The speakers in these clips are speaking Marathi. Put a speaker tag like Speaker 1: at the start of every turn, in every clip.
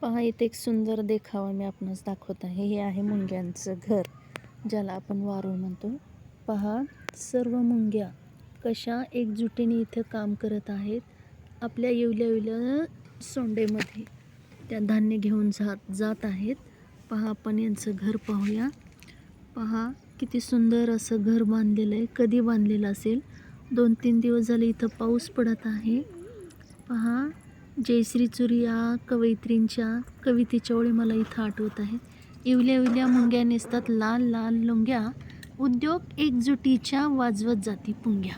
Speaker 1: पहा इथे एक सुंदर देखावा मी आपणास दाखवत आहे. हे आहे मुंग्यांचं घर ज्याला आपण वारूळ म्हणतो. पहा सर्व मुंग्या कशा एकजुटीने इथं काम करत आहेत. आपल्या येवल्या येवल्या सोंडेमध्ये त्या धान्य घेऊन जात जात आहेत. पहा आपण यांचं घर पाहूया. पहा किती सुंदर असं घर बांधलेलं आहे. कधी बांधलेलं असेल? दोन तीन दिवस झाले इथं पाऊस पडत आहे. पहा जयश्री चुरी या कवयित्रींच्या कवितेच्या ओळी मला इथं आठवत आहे. इवल्या इवल्या मुंग्या नेसतात लाल लाल लुंग्या. उद्योग एकजुटीच्या वाजवत जाती पुंग्या.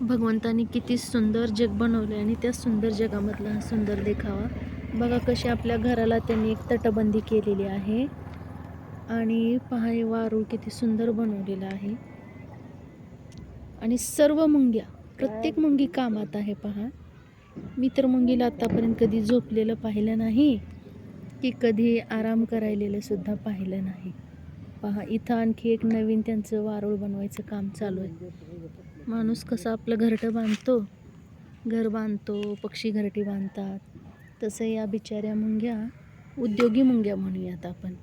Speaker 1: भगवंतानी किती सुंदर जग बनवले आणि त्या सुंदर जगामधला हा सुंदर देखावा. बघा कशी आपल्या घराला त्यांनी एक तटबंदी केलेली आहे. आणि पहा हे वारूळ किती सुंदर बनवलेलं आहे. आणि सर्व मुंग्या प्रत्येक मुंगी कामात आहे पहा. मी तर मुंगीला आतापर्यंत कधी झोपलेलं पाहिलं नाही की कधी आराम करायलेलं सुद्धा पाहिलं नाही. पहा इथं आणखी एक नवीन त्यांचं वारूळ बनवायचं काम चालू आहे. माणूस कसं आपलं घरटं बांधतो. घर बांधतो पक्षी घरटी बांधतात. तसं या बिचाऱ्या मुंग्या उद्योगी मुंग्या म्हणूयात आपण.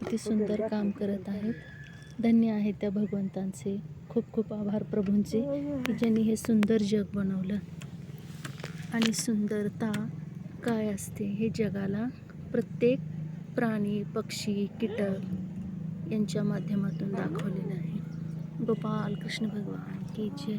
Speaker 1: किती सुंदर काम करत आहेत. धन्य आहेत त्या भगवंतांचे. खूप खूप आभार प्रभूंचे की ज्यांनी हे सुंदर जग बनवलं. आणि सुंदरता काय असते हे जगाला? प्रत्येक प्राणी पक्षी कीटक यांच्या माध्यमातून दाखवलेलं आहे. गोपाल कृष्ण भगवान की जय.